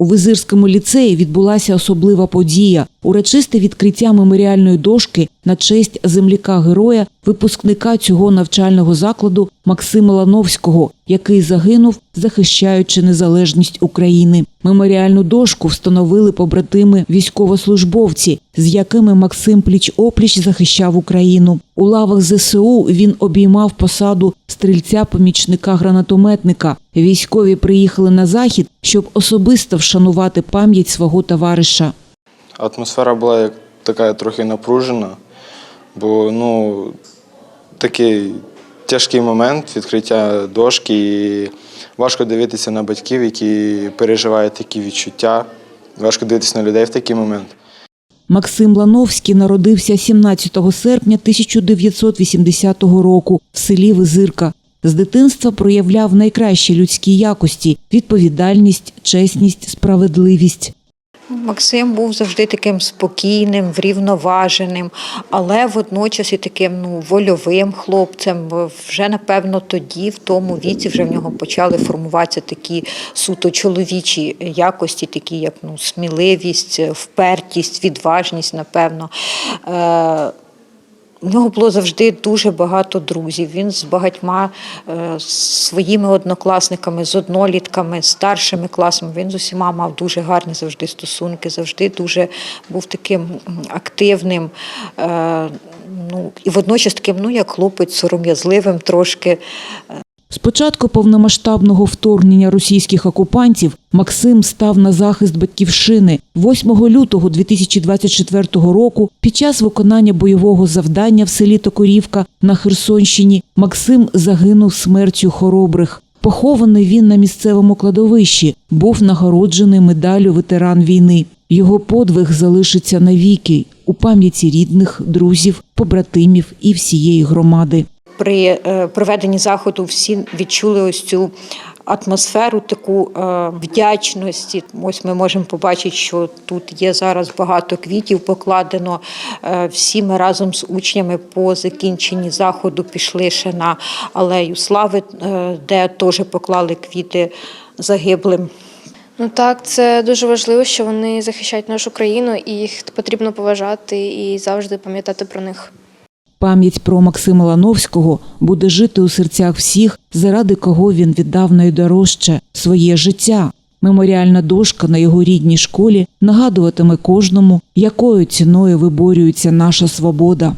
У Визирському ліцеї відбулася особлива подія урочисте відкриття меморіальної дошки на честь земляка-героя, випускника цього навчального закладу Максима Лановського, який загинув, захищаючи незалежність України. Меморіальну дошку встановили побратими військовослужбовці, з якими Максим пліч-опліч захищав Україну. У лавах ЗСУ він обіймав посаду стрільця-помічника гранатометника. Військові приїхали на захід, щоб особисто вшанувати пам'ять свого товариша. Атмосфера була як така трохи напружена, бо ну, такий тяжкий момент відкриття дошки. І важко дивитися на батьків, які переживають такі відчуття. Важко дивитися на людей в такий момент. Максим Лановський народився 17 серпня 1980 року в селі Визирка. З дитинства проявляв найкращі людські якості відповідальність, чесність, справедливість. Максим був завжди таким спокійним, врівноваженим, але водночас і таким ну, вольовим хлопцем. Вже, напевно, тоді, в тому віці, вже в нього почали формуватися такі суто чоловічі якості, такі як ну, сміливість, впертість, відважність, напевно. У нього було завжди дуже багато друзів. Він з багатьма е, своїми однокласниками, з однолітками, старшими класами. Він з усіма мав дуже гарні завжди стосунки, завжди дуже був таким активним. Е, ну, і водночас таким, ну, як хлопець, сором'язливим трошки. З початку повномасштабного вторгнення російських окупантів Максим став на захист батьківщини 8 лютого 2024 року. Під час виконання бойового завдання в селі Токорівка на Херсонщині Максим загинув смертю хоробрих. Похований він на місцевому кладовищі, був нагороджений медаллю ветеран війни. Його подвиг залишиться навіки у пам'яті рідних, друзів, побратимів і всієї громади. При е, проведенні заходу всі відчули ось цю атмосферу таку е, вдячності. Ось ми можемо побачити, що тут є зараз багато квітів покладено. Е, Всі ми разом з учнями по закінченні заходу пішли ще на алею слави, де теж поклали квіти загиблим. Ну так, це дуже важливо, що вони захищають нашу країну, і їх потрібно поважати і завжди пам'ятати про них. Пам'ять про Максима Лановського буде жити у серцях всіх, заради кого він віддав найдорожче своє життя. Меморіальна дошка на його рідній школі нагадуватиме кожному, якою ціною виборюється наша свобода.